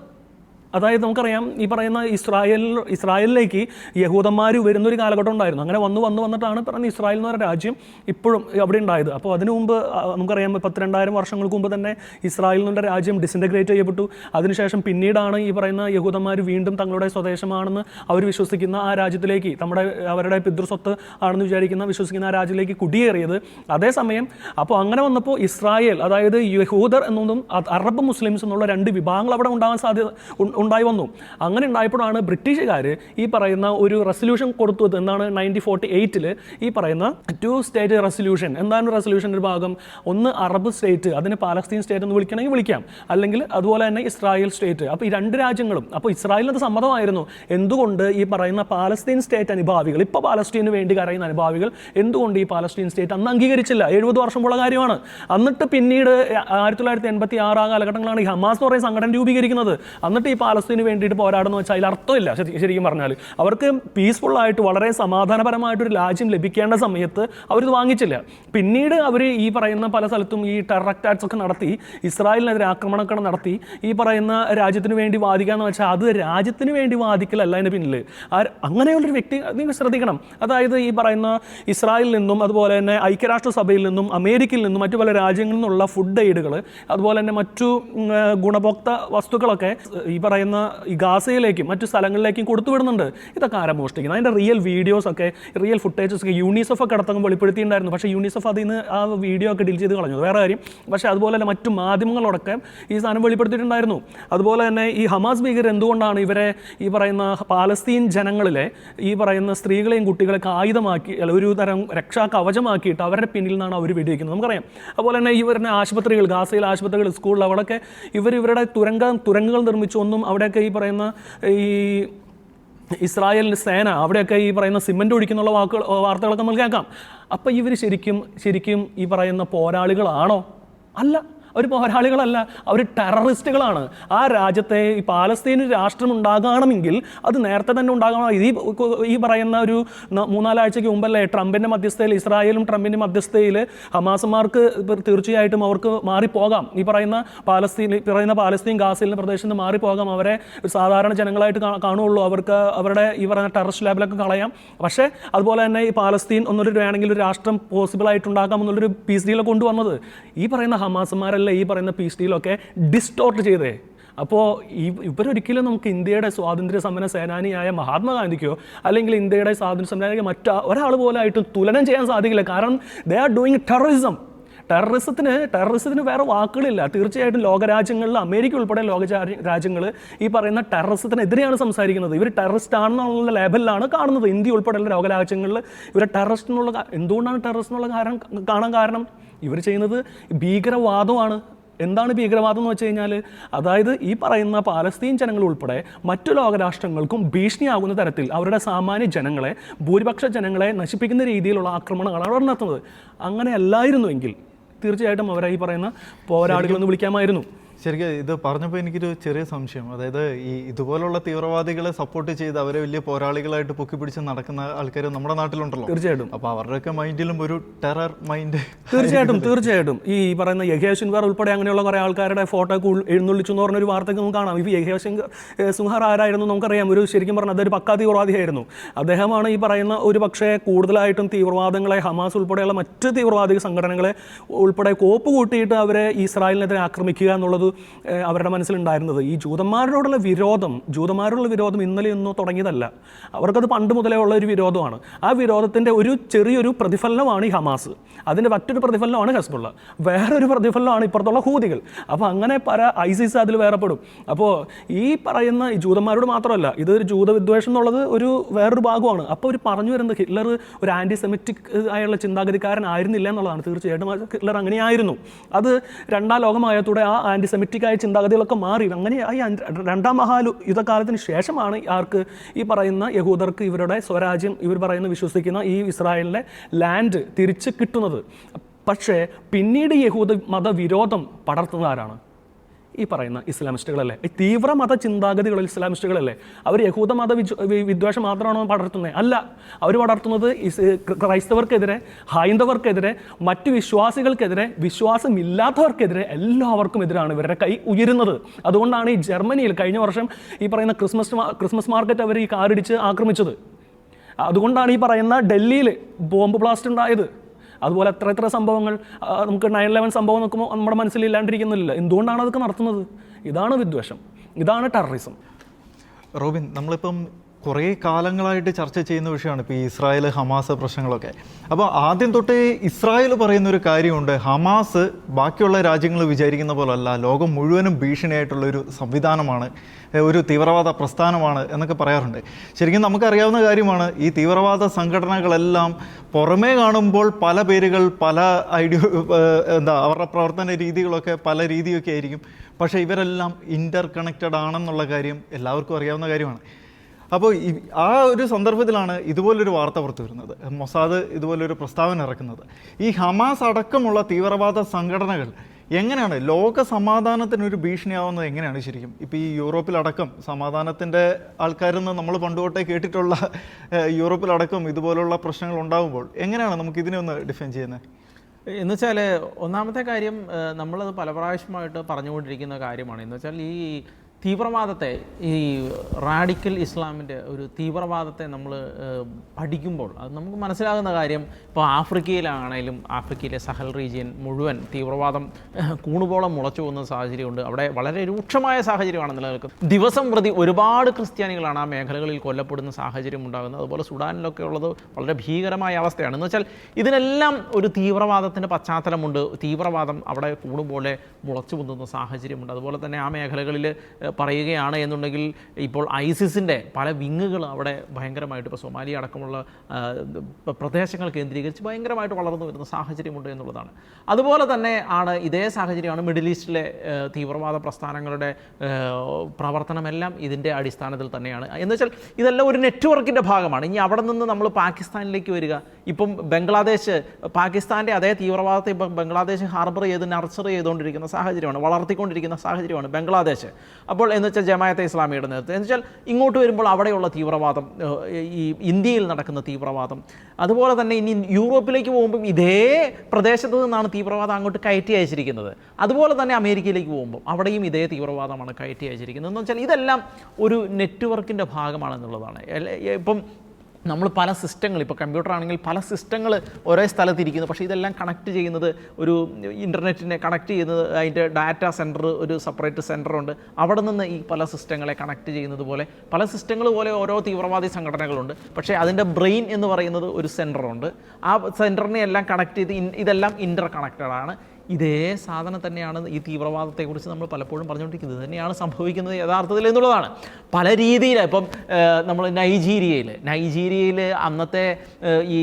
B: അതായത് നമുക്കറിയാം ഈ പറയുന്ന ഇസ്രായേൽ ഇസ്രായേലിലേക്ക് യഹൂദന്മാർ വരുന്നൊരു കാലഘട്ടം ഉണ്ടായിരുന്നു. അങ്ങനെ വന്ന് വന്ന് വന്നിട്ടാണ് പറയുന്ന ഇസ്രായേൽ എന്ന് പറയുന്ന രാജ്യം ഇപ്പോഴും അവിടെ ഉണ്ടായത്. അപ്പോൾ അതിനു മുമ്പ് നമുക്കറിയാം പത്തിരണ്ടായിരം വർഷങ്ങൾക്ക് മുമ്പ് തന്നെ ഇസ്രായേൽ എന്നുള്ള രാജ്യം ഡിസിന്റഗ്രേറ്റ് ചെയ്യപ്പെട്ടു. അതിനുശേഷം പിന്നീടാണ് ഈ പറയുന്ന യഹൂദന്മാർ വീണ്ടും തങ്ങളുടെ സ്വദേശമാണെന്ന് അവർ വിശ്വസിക്കുന്ന ആ രാജ്യത്തിലേക്ക് നമ്മുടെ അവരുടെ പിതൃസ്വത്ത് ആണെന്ന് വിചാരിക്കുന്ന വിശ്വസിക്കുന്ന ആ രാജ്യത്തിലേക്ക് കുടിയേറിയത് അതേസമയം അപ്പോൾ അങ്ങനെ വന്നപ്പോൾ ഇസ്രായേൽ അതായത് യഹൂദർ എന്നൊന്നും അറബ് മുസ്ലിംസ് എന്നുള്ള രണ്ട് വിഭാഗങ്ങൾ അവിടെ ഉണ്ടാകാൻ സാധ്യത ഉണ്ടായി വന്നു. അങ്ങനെ ഉണ്ടായപ്പോഴാണ് ബ്രിട്ടീഷുകാർ ഈ പറയുന്ന ഒരു റെസൊല്യൂഷൻ കൊടുത്തു എന്താണ്? നയന്റീൻ ഫോർട്ടി എയ്റ്റിൽ ഈ പറയുന്ന ടു സ്റ്റേറ്റ് റെസൊല്യൂഷൻ എന്താണ് റെസൊല്യൂഷന്റെ ഭാഗം? ഒന്ന് അറബ് സ്റ്റേറ്റ് അതിന് പാലസ്തീൻ സ്റ്റേറ്റ് എന്ന് വിളിക്കണമെങ്കിൽ വിളിക്കാം. അല്ലെങ്കിൽ അതുപോലെ തന്നെ ഇസ്രായേൽ സ്റ്റേറ്റ് അപ്പോൾ ഈ രണ്ട് രാജ്യങ്ങളും അപ്പോൾ ഇസ്രായേലിന് അത് സമ്മതമായിരുന്നു. എന്തുകൊണ്ട് ഈ പറയുന്ന പാലസ്തീൻ സ്റ്റേറ്റ് അനുഭാവികൾ ഇപ്പോൾ പാലസ്തീന് വേണ്ടി കരയുന്ന അനുഭാവികൾ എന്തുകൊണ്ട് ഈ പാലസ്തീൻ സ്റ്റേറ്റ് അന്ന് അംഗീകരിച്ചില്ല? എഴുപത് വർഷമുള്ള കാര്യമാണ്. എന്നിട്ട് പിന്നീട് ആയിരത്തി തൊള്ളായിരത്തി എൺപത്തി ആറ് ആ കാലഘട്ടങ്ങളാണ് ഈ ഹമാസ് എന്ന് പറയുന്ന സംഘടന രൂപീകരിക്കുന്നത്. എന്നിട്ട് ഈ പാലസ്തീന് വേണ്ടിയിട്ട് പോരാടുന്ന വെച്ചാൽ അതിൽ അർത്ഥമില്ല ശരി- ശരിക്കും പറഞ്ഞാൽ അവർക്ക് പീസ്ഫുള്ളായിട്ട് വളരെ സമാധാനപരമായിട്ടൊരു രാജ്യം ലഭിക്കേണ്ട സമയത്ത് അവരിത് വാങ്ങിച്ചില്ല. പിന്നീട് അവർ ഈ പറയുന്ന പല സ്ഥലത്തും ഈ ടെറർ അറ്റാക്സ് ഒക്കെ നടത്തി ഇസ്രായേലിനെതിരെ ആക്രമണമൊക്കെ നടത്തി ഈ പറയുന്ന രാജ്യത്തിന് വേണ്ടി വാദിക്കാന്ന് വെച്ചാൽ അത് രാജ്യത്തിന് വേണ്ടി വാദിക്കലല്ല അതിന് പിന്നിൽ ആ അങ്ങനെയുള്ളൊരു വ്യക്തി നിങ്ങൾ ശ്രദ്ധിക്കണം. അതായത് ഈ പറയുന്ന ഇസ്രായേലിൽ നിന്നും അതുപോലെ തന്നെ ഐക്യരാഷ്ട്രസഭയിൽ നിന്നും അമേരിക്കയിൽ നിന്നും മറ്റു പല രാജ്യങ്ങളിൽ നിന്നുള്ള ഫുഡ് എയ്ഡുകൾ അതുപോലെ തന്നെ മറ്റു ഗുണഭോക്ത വസ്തുക്കളൊക്കെ ഈ പറയുന്ന ഈ ഗാസയിലേക്കും മറ്റു സ്ഥലങ്ങളിലേക്കും കൊടുത്തു വിടുന്നുണ്ട്. ഇതൊക്കെ ആരാ മോഷ്ടിക്കുന്നത്? അതിന്റെ റിയൽ വീഡിയോസ് ഒക്കെ റിയൽ ഫുട്ടേജസ് ഒക്കെ യൂണിസെഫ് ഒക്കെ അടക്കം വെളിപ്പെടുത്തിയിട്ടുണ്ടായിരുന്നു. പക്ഷേ യൂണിസെഫ് അതിൽ നിന്ന് ആ വീഡിയോ ഒക്കെ ഡിലീറ്റ് ചെയ്ത് കളഞ്ഞു. വേറെ കാര്യം പക്ഷേ അതുപോലെ തന്നെ മറ്റു മാധ്യമങ്ങളോടൊക്കെ ഈ സാധനം വെളിപ്പെടുത്തിയിട്ടുണ്ടായിരുന്നു. അതുപോലെ തന്നെ ഈ ഹമാസ് ഭീകർ എന്തുകൊണ്ടാണ് ഇവരെ ഈ പറയുന്ന പാലസ്തീൻ ജനങ്ങളിലെ ഈ പറയുന്ന സ്ത്രീകളെയും കുട്ടികളെയൊക്കെ ആയുധമാക്കി ഒരു തരം രക്ഷാ കവചമാക്കിയിട്ട് അവരുടെ പിന്നിൽ നിന്നാണ് അവർ വെടിവെക്കുന്നത്. നമുക്കറിയാം. അതുപോലെ തന്നെ ഇവരുടെ ആശുപത്രികൾ ഗാസയിലെ ആശുപത്രികൾ സ്കൂളിൽ അവിടെയൊക്കെ ഇവർ ഇവരുടെ തുരങ്ക തുരങ്കങ്ങൾ നിർമ്മിച്ചു ഒന്നും അവിടെയൊക്കെ ഈ പറയുന്ന ഈ ഇസ്രായേൽ സേന അവിടെയൊക്കെ ഈ പറയുന്ന സിമന്റ് ഒഴിക്കുന്നുള്ള വാക്കുകൾ വാർത്തകളൊക്കെ നമ്മൾ കേൾക്കാം. അപ്പോൾ ഇവർ ശരിക്കും ശരിക്കും ഈ പറയുന്ന പോരാളികളാണോ? അല്ല. അവർ പോരാളികളല്ല അവർ ടെററിസ്റ്റുകളാണ്. ആ രാജ്യത്തെ ഈ പാലസ്തീന് രാഷ്ട്രം ഉണ്ടാകണമെങ്കിൽ അത് നേരത്തെ തന്നെ ഉണ്ടാകണം. ഈ ഈ പറയുന്ന ഒരു മൂന്നാലാഴ്ചയ്ക്ക് മുമ്പല്ലേ ട്രംപിന്റെ മധ്യസ്ഥതയിൽ ഇസ്രായേലും ട്രംപിന്റെ മധ്യസ്ഥതയിൽ ഹമാസന്മാർക്ക് തീർച്ചയായിട്ടും അവർക്ക് മാറിപ്പോകാം. ഈ പറയുന്ന പാലസ്തീൻ ഈ പറയുന്ന പാലസ്തീൻ ഗാസിലിന്റെ പ്രദേശത്ത് നിന്ന് മാറിപ്പോകാം. അവരെ സാധാരണ ജനങ്ങളായിട്ട് കാ- കാണുള്ളൂ അവർക്ക് അവരുടെ ഈ പറയുന്ന ടെററിസ്റ്റ് ലാബിലൊക്കെ കളയാം. പക്ഷേ അതുപോലെ തന്നെ ഈ പാലസ്തീൻ ഒന്നൊരു വേണമെങ്കിൽ ഒരു രാഷ്ട്രം പോസിബിൾ ആയിട്ടുണ്ടാക്കാം എന്നുള്ളൊരു പീസ് ഡീലൊക്കെ കൊണ്ടുവന്നത്. ഈ പറയുന്ന ഹമാസന്മാരല്ലേ ഈ പറയുന്ന പീസ് ഡീലൊക്കെ ഡിസ്റ്റോർട്ട് ചെയ്തേ. അപ്പോൾ ഈ ഇവരൊരിക്കലും നമുക്ക് ഇന്ത്യയുടെ സ്വാതന്ത്ര്യ സമര സേനാനിയായ മഹാത്മാഗാന്ധിക്കോ അല്ലെങ്കിൽ ഇന്ത്യയുടെ സ്വാതന്ത്ര്യ സമരാനിക്ക് മറ്റ ഒരാൾ പോലായിട്ടും തുലനം ചെയ്യാൻ സാധിക്കില്ല. കാരണം ദേ ആർ ഡൂയിങ് ടെററിസം ടെററിസത്തിന് ടെററിസത്തിന് വേറെ വാക്കുകളില്ല. തീർച്ചയായിട്ടും ലോകരാജ്യങ്ങളിൽ അമേരിക്ക ഉൾപ്പെടെ ലോക രാജ്യങ്ങൾ ഈ പറയുന്ന ടെററിസത്തിനെതിരെയാണ് സംസാരിക്കുന്നത്. ഇവർ ടെററിസ്റ്റ് ആണെന്നുള്ള ലേബലിലാണ് കാണുന്നത്. ഇന്ത്യ ഉൾപ്പെടെയുള്ള ലോകരാജ്യങ്ങളിൽ ഇവർ ടെററിസ്റ്റ് എന്നുള്ള എന്തുകൊണ്ടാണ് ടെററിസ്റ്റ് എന്നുള്ള കാരണം കാണാൻ കാരണം? ഇവർ ചെയ്യുന്നത് ഭീകരവാദമാണ്. എന്താണ് ഭീകരവാദം എന്ന് വെച്ച് കഴിഞ്ഞാൽ അതായത് ഈ പറയുന്ന പാലസ്തീൻ ജനങ്ങൾ ഉൾപ്പെടെ മറ്റു ലോകരാഷ്ട്രങ്ങൾക്കും ഭീഷണിയാകുന്ന തരത്തിൽ അവരുടെ സാമാന്യ ജനങ്ങളെ ഭൂരിപക്ഷ ജനങ്ങളെ നശിപ്പിക്കുന്ന രീതിയിലുള്ള ആക്രമണങ്ങളാണ് അവർ നടത്തുന്നത്. അങ്ങനെ അല്ലായിരുന്നുവെങ്കിൽ തീർച്ചയായിട്ടും അവരായി ഈ പറയുന്ന പോരാളികളെന്ന് വിളിക്കാമായിരുന്നു.
A: ശരിക്കും ഇത് പറഞ്ഞപ്പോൾ എനിക്കൊരു ചെറിയ സംശയം. അതായത് ഈ ഇതുപോലുള്ള തീവ്രവാദികളെ സപ്പോർട്ട് ചെയ്ത് അവരെ വലിയ പോരാളികളായിട്ട് പൊക്കി പിടിച്ച് നടക്കുന്ന ആൾക്കാർ നമ്മുടെ നാട്ടിലുണ്ടല്ലോ.
B: തീർച്ചയായിട്ടും.
A: അപ്പോൾ അവരുടെയൊക്കെ മൈൻഡിലും ഒരു ടെറർ മൈൻഡ്
B: തീർച്ചയായിട്ടും തീർച്ചയായിട്ടും. ഈ പറയുന്ന യഹ്യ സിൻഹാർ ഉൾപ്പെടെ അങ്ങനെയുള്ള കുറേ ആൾക്കാരുടെ ഫോട്ടോ ഒക്കെ എഴുന്നള്ളിച്ചു എന്ന് പറഞ്ഞൊരു വാർത്തയ്ക്ക് നമുക്ക് കാണാം. ഈ യഹേശങ്കർ സിംഗ് സിൻഹാർ ആരായിരുന്നു നമുക്കറിയാം. ഒരു ശരിക്കും പറഞ്ഞാൽ അതൊരു പക്കാ തീവ്രവാദിയായിരുന്നു. അദ്ദേഹമാണ് ഈ പറയുന്ന ഒരു പക്ഷേ കൂടുതലായിട്ടും തീവ്രവാദങ്ങളെ ഹമാസ് ഉൾപ്പെടെയുള്ള മറ്റ് തീവ്രവാദി സംഘടനകളെ ഉൾപ്പെടെ കോപ്പ് കൂട്ടിയിട്ട് അവരെ ഇസ്രായേലിനെതിരെ ആക്രമിക്കുക എന്നുള്ളത് അവരുടെ മനസ്സിലുണ്ടായിരുന്നത്. ഈ ജൂതന്മാരോടുള്ള വിരോധം ജൂതന്മാരോടുള്ള വിരോധം ഇന്നലെ ഒന്നും തുടങ്ങിയതല്ല. അവർക്കത് പണ്ട് മുതലേ ഉള്ള ഒരു വിരോധമാണ്. ആ വിരോധത്തിന്റെ ഒരു ചെറിയൊരു പ്രതിഫലനമാണ് ഈ ഹമാസ്. അതിന്റെ മറ്റൊരു പ്രതിഫലനമാണ് ഹസ്ബുള്ള. വേറൊരു പ്രതിഫലനമാണ് ഇപ്പുറത്തുള്ള ഹൂതികൾ. അപ്പോൾ അങ്ങനെ പല ഐസിസ് അതിൽ വേറെപ്പെടും അപ്പോൾ ഈ പറയുന്ന ജൂതന്മാരോട് മാത്രമല്ല ഇതൊരു ജൂതവിദ്വേഷം എന്നുള്ളത് ഒരു വേറൊരു ഭാഗമാണ്. അപ്പോൾ അവർ പറഞ്ഞു വരുന്നത് ഹിറ്റ്ലർ ഒരു ആന്റി സെമിറ്റിക് ആയുള്ള ചിന്താഗതിക്കാരനായിരുന്നില്ല എന്നുള്ളതാണ്. തീർച്ചയായിട്ടും ഹിറ്റ്ലർ അങ്ങനെയായിരുന്നു. അത് രണ്ടാം ലോകമായതോടെ ആ ആന്റി സെമിറ്റിക് ആയ ചിന്താഗതികളൊക്കെ മാറി. അങ്ങനെ ഈ രണ്ടാം മഹാലു യുദ്ധകാലത്തിന് ശേഷമാണ് ആർക്ക് ഈ പറയുന്ന യഹൂദർക്ക് ഇവരുടെ സ്വരാജ്യം ഇവർ പറയുന്ന വിശ്വസിക്കുന്ന ഈ ഇസ്രായേലിലെ ലാൻഡ് തിരിച്ച് കിട്ടുന്നത്. പക്ഷേ പിന്നീട് യഹൂദ മതവിരോധം പടർത്തുന്നത് ആരാണ് ഈ പറയുന്ന ഇസ്ലാമിസ്റ്റുകളല്ലേ? ഈ തീവ്ര മത ചിന്താഗതികളുള്ള ഇസ്ലാമിസ്റ്റുകളല്ലേ? അവർ യഹൂദ മത വിദ്വേഷം മാത്രമാണോ പടർത്തുന്നത് അല്ല. അവർ പടർത്തുന്നത് ക്രൈസ്തവർക്കെതിരെ ഹൈന്ദവർക്കെതിരെ മറ്റു വിശ്വാസികൾക്കെതിരെ വിശ്വാസമില്ലാത്തവർക്കെതിരെ എല്ലാവർക്കും എതിരാണ് ഇവരുടെ കൈ ഉയരുന്നത്. അതുകൊണ്ടാണ് ഈ ജർമ്മനിയിൽ കഴിഞ്ഞ വർഷം ഈ പറയുന്ന ക്രിസ്മസ് ക്രിസ്മസ് മാർക്കറ്റ് അവർ ഈ കാറിടിച്ച് ആക്രമിച്ചത്. അതുകൊണ്ടാണ് ഈ പറയുന്ന ഡൽഹിയിൽ ബോംബ് ബ്ലാസ്റ്റ് ഉണ്ടായത്. അതുപോലെ എത്ര എത്ര സംഭവങ്ങൾ നമുക്ക് നയൻ ലെവൻ സംഭവം നോക്കുമ്പോൾ നമ്മുടെ മനസ്സിൽ ഇല്ലാണ്ടിരിക്കുന്നില്ല എന്തുകൊണ്ടാണ് അതൊക്കെ നടത്തുന്നത്? ഇതാണ് വിദ്വേഷം. ഇതാണ് ടെററിസം
A: റോബിൻ നമ്മളിപ്പം കുറേ കാലങ്ങളായിട്ട് ചർച്ച ചെയ്യുന്ന വിഷയമാണ് ഇപ്പോൾ ഈ ഇസ്രായേൽ ഹമാസ് പ്രശ്നങ്ങളൊക്കെ. അപ്പോൾ ആദ്യം തൊട്ടേ ഇസ്രായേൽ പറയുന്ന ഒരു കാര്യമുണ്ട്. ഹമാസ് ബാക്കിയുള്ള രാജ്യങ്ങൾ വിചാരിക്കുന്ന പോലല്ല. ലോകം മുഴുവനും ഭീഷണിയായിട്ടുള്ള ഒരു സംവിധാനമാണ് ഒരു തീവ്രവാദ പ്രസ്ഥാനമാണ് എന്നൊക്കെ പറയാറുണ്ട്. ശരിക്കും നമുക്കറിയാവുന്ന കാര്യമാണ് ഈ തീവ്രവാദ സംഘടനകളെല്ലാം പുറമേ കാണുമ്പോൾ പല പേരുകൾ പല ഐഡിയോ എന്താ അവരുടെ പ്രവർത്തന രീതികളൊക്കെ പല രീതിയൊക്കെ ആയിരിക്കും. പക്ഷേ ഇവരെല്ലാം ഇന്റർ കണക്റ്റഡ് ആണെന്നുള്ള കാര്യം എല്ലാവർക്കും അറിയാവുന്ന കാര്യമാണ്. അപ്പോൾ ആ ഒരു സന്ദർഭത്തിലാണ് ഇതുപോലൊരു വാർത്ത പുറത്തു വരുന്നത്. മൊസാദ് ഇതുപോലൊരു പ്രസ്താവന ഇറക്കുന്നത്. ഈ ഹമാസ് അടക്കമുള്ള തീവ്രവാദ സംഘടനകൾ എങ്ങനെയാണ് ലോക സമാധാനത്തിനൊരു ഭീഷണിയാവുന്നത് എങ്ങനെയാണ് ശരിക്കും? ഇപ്പോൾ ഈ യൂറോപ്പിലടക്കം സമാധാനത്തിന്റെ ആൾക്കാരിൽ നിന്ന് നമ്മൾ പണ്ടുകൊട്ടേ കേട്ടിട്ടുള്ള യൂറോപ്പിലടക്കം ഇതുപോലുള്ള പ്രശ്നങ്ങൾ ഉണ്ടാകുമ്പോൾ എങ്ങനെയാണ് നമുക്ക് ഇതിനെ ഒന്ന് ഡിഫൈൻ ചെയ്യുന്നത്?
C: എന്ന് വെച്ചാൽ ഒന്നാമത്തെ കാര്യം നമ്മളത് പല പ്രാവശ്യമായിട്ട് പറഞ്ഞുകൊണ്ടിരിക്കുന്ന കാര്യമാണ്. എന്ന് വെച്ചാൽ ഈ തീവ്രവാദത്തെ ഈ റാഡിക്കൽ ഇസ്ലാമിന്റെ ഒരു തീവ്രവാദത്തെ നമ്മൾ പഠിക്കുമ്പോൾ അത് നമുക്ക് മനസ്സിലാകുന്ന കാര്യം ഇപ്പോൾ ആഫ്രിക്കയിലാണേലും ആഫ്രിക്കയിലെ സഹൽ റീജിയൻ മുഴുവൻ തീവ്രവാദം കൂണുപോളം മുളച്ചു പോകുന്ന സാഹചര്യമുണ്ട്. അവിടെ വളരെ രൂക്ഷമായ സാഹചര്യമാണ് നിലനിൽക്കുന്നത്. ദിവസം പ്രതി ഒരുപാട് ക്രിസ്ത്യാനികളാണ് ആ മേഖലകളിൽ കൊല്ലപ്പെടുന്ന സാഹചര്യം ഉണ്ടാകുന്നത്. അതുപോലെ സുഡാനിലൊക്കെ ഉള്ളത് വളരെ ഭീകരമായ അവസ്ഥയാണ്. എന്ന് വെച്ചാൽ ഇതിനെല്ലാം ഒരു തീവ്രവാദത്തിന്റെ പശ്ചാത്തലമുണ്ട്. തീവ്രവാദം അവിടെ കൂണുപോലെ മുളച്ചു പൊന്തുന്ന സാഹചര്യമുണ്ട്. അതുപോലെ തന്നെ ആ മേഖലകളിൽ പറയുകയാണ് എന്നുണ്ടെങ്കിൽ ഇപ്പോൾ ഐസിസിന്റെ പല വിങ്ങുകൾ അവിടെ ഭയങ്കരമായിട്ട് ഇപ്പോൾ സൊമാലിയ അടക്കമുള്ള പ്രദേശങ്ങൾ കേന്ദ്രീകരിച്ച് ഭയങ്കരമായിട്ട് വളർന്നു വരുന്ന സാഹചര്യമുണ്ട് എന്നുള്ളതാണ്. അതുപോലെ തന്നെ ആണ് ഇതേ സാഹചര്യമാണ് മിഡിൽ ഈസ്റ്റിലെ തീവ്രവാദ പ്രസ്ഥാനങ്ങളുടെ പ്രവർത്തനമെല്ലാം ഇതിന്റെ അടിസ്ഥാനത്തിൽ തന്നെയാണ്. എന്ന് വെച്ചാൽ ഇതെല്ലാം ഒരു നെറ്റ്വർക്കിന്റെ ഭാഗമാണ്. ഇനി അവിടെ നിന്ന് നമ്മൾ പാകിസ്ഥാനിലേക്ക് വരിക ഇപ്പം ബംഗ്ലാദേശ് പാകിസ്ഥാന്റെ അതേ തീവ്രവാദത്തെ ഇപ്പം ബംഗ്ലാദേശ് ഹാർബർ ചെയ്ത് നർച്ചർ ചെയ്തുകൊണ്ടിരിക്കുന്ന സാഹചര്യമാണ് വളർത്തിക്കൊണ്ടിരിക്കുന്ന സാഹചര്യമാണ് ബംഗ്ലാദേശ്. അപ്പോൾ എന്ന് വെച്ചാൽ ജമായത്തെ ഇസ്ലാമിയുടെ നേതൃത്വം എന്ന് വെച്ചാൽ ഇങ്ങോട്ട് വരുമ്പോൾ അവിടെയുള്ള തീവ്രവാദം ഈ ഇന്ത്യയിൽ നടക്കുന്ന തീവ്രവാദം അതുപോലെ തന്നെ ഇനി യൂറോപ്പിലേക്ക് പോകുമ്പം ഇതേ പ്രദേശത്ത് നിന്നാണ് തീവ്രവാദം അങ്ങോട്ട് കയറ്റി അയച്ചിരിക്കുന്നത്. അതുപോലെ തന്നെ അമേരിക്കയിലേക്ക് പോകുമ്പോൾ അവിടെയും ഇതേ തീവ്രവാദമാണ് കയറ്റി അയച്ചിരിക്കുന്നത്. എന്ന് വെച്ചാൽ ഇതെല്ലാം ഒരു നെറ്റ്വർക്കിന്റെ ഭാഗമാണെന്നുള്ളതാണ്. ഇപ്പം നമ്മൾ പല സിസ്റ്റങ്ങൾ ഇപ്പോൾ കമ്പ്യൂട്ടർ ആണെങ്കിൽ പല സിസ്റ്റങ്ങൾ ഒരേ സ്ഥലത്തിരിക്കുന്നു പക്ഷേ ഇതെല്ലാം കണക്ട് ചെയ്യുന്നത് ഒരു ഇന്റർനെറ്റിനെ കണക്ട് ചെയ്യുന്നത് അതിന്റെ ഡാറ്റ സെന്റർ ഒരു സെപ്പറേറ്റ് സെന്ററുണ്ട് അവിടെ നിന്ന് ഈ പല സിസ്റ്റങ്ങളെ കണക്ട് ചെയ്യുന്നത് പോലെ പല സിസ്റ്റങ്ങൾ പോലെ ഓരോ തീവ്രവാദി സംഘടനകളുണ്ട്. പക്ഷേ അതിന്റെ ബ്രെയിൻ എന്ന് പറയുന്നത് ഒരു സെന്ററുണ്ട് ആ സെന്ററിനെ എല്ലാം കണക്ട് ചെയ്ത് ഇതെല്ലാം ഇന്റർ കണക്റ്റഡ് ആണ്. ഇതേ സാധനം തന്നെയാണ് ഈ തീവ്രവാദത്തെക്കുറിച്ച് നമ്മൾ പലപ്പോഴും പറഞ്ഞുകൊണ്ടിരിക്കുന്നത്. തന്നെയാണ് സംഭവിക്കുന്നത് യഥാർത്ഥത്തിൽ എന്നുള്ളതാണ്. പല രീതിയിൽ ഇപ്പം നമ്മൾ നൈജീരിയയിൽ നൈജീരിയയിൽ അന്നത്തെ ഈ